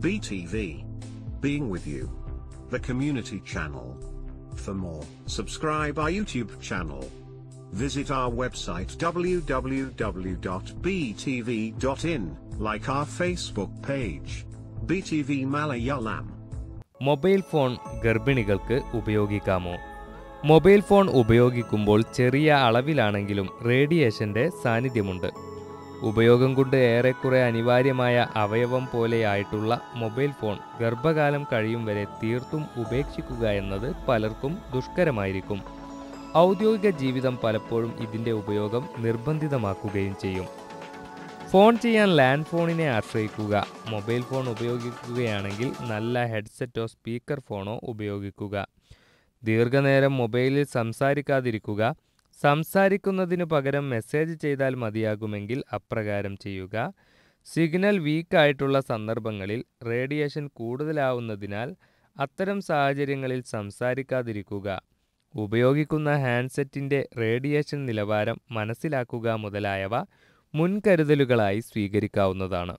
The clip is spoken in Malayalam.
BTV. Being with you. The community channel. For more, subscribe our YouTube channel. Visit our website www.btv.in, like our Facebook page. BTV Malayalam. Mobile phone ഗർഭിണികൾക്ക് ഉപയോഗിക്കാമോ മൊബൈൽ ഫോൺ ഉപയോഗിക്കുമ്പോൾ ചെറിയ അളവിലാണെങ്കിലും റേഡിയേഷന്റെ സാന്നിധ്യമുണ്ട് ഉപയോഗം കൊണ്ട് ഏറെക്കുറെ അനിവാര്യമായ അവയവം പോലെയായിട്ടുള്ള മൊബൈൽ ഫോൺ ഗർഭകാലം കഴിയും വരെ തീർത്തും ഉപേക്ഷിക്കുക എന്നത് പലർക്കും ദുഷ്കരമായിരിക്കും. ഔദ്യോഗിക ജീവിതം പലപ്പോഴും ഇതിന്റെ ഉപയോഗം നിർബന്ധിതമാക്കുകയും ചെയ്യും. ഫോൺ ചെയ്യാൻ ലാൻഡ് ഫോണിനെ ആശ്രയിക്കുക മൊബൈൽ ഫോൺ ഉപയോഗിക്കുകയാണെങ്കിൽ നല്ല ഹെഡ്സെറ്റോ സ്പീക്കർ ഫോണോ ഉപയോഗിക്കുക. ദീർഘനേരം മൊബൈലിൽ സംസാരിക്കാതിരിക്കുക സംസാരിക്കുന്നതിനു പകരം മെസ്സേജ് ചെയ്താൽ മതിയാകുമെങ്കിൽ അപ്രകാരം ചെയ്യുക. സിഗ്നൽ വീക്കായിട്ടുള്ള സന്ദർഭങ്ങളിൽ റേഡിയേഷൻ കൂടുതലാവുന്നതിനാൽ അത്തരം സാഹചര്യങ്ങളിൽ സംസാരിക്കാതിരിക്കുക. ഉപയോഗിക്കുന്ന ഹാൻഡ്സെറ്റിന്റെ റേഡിയേഷൻ നിലവാരം മനസ്സിലാക്കുക മുതലായവ മുൻകരുതലുകളായി സ്വീകരിക്കാവുന്നതാണ്.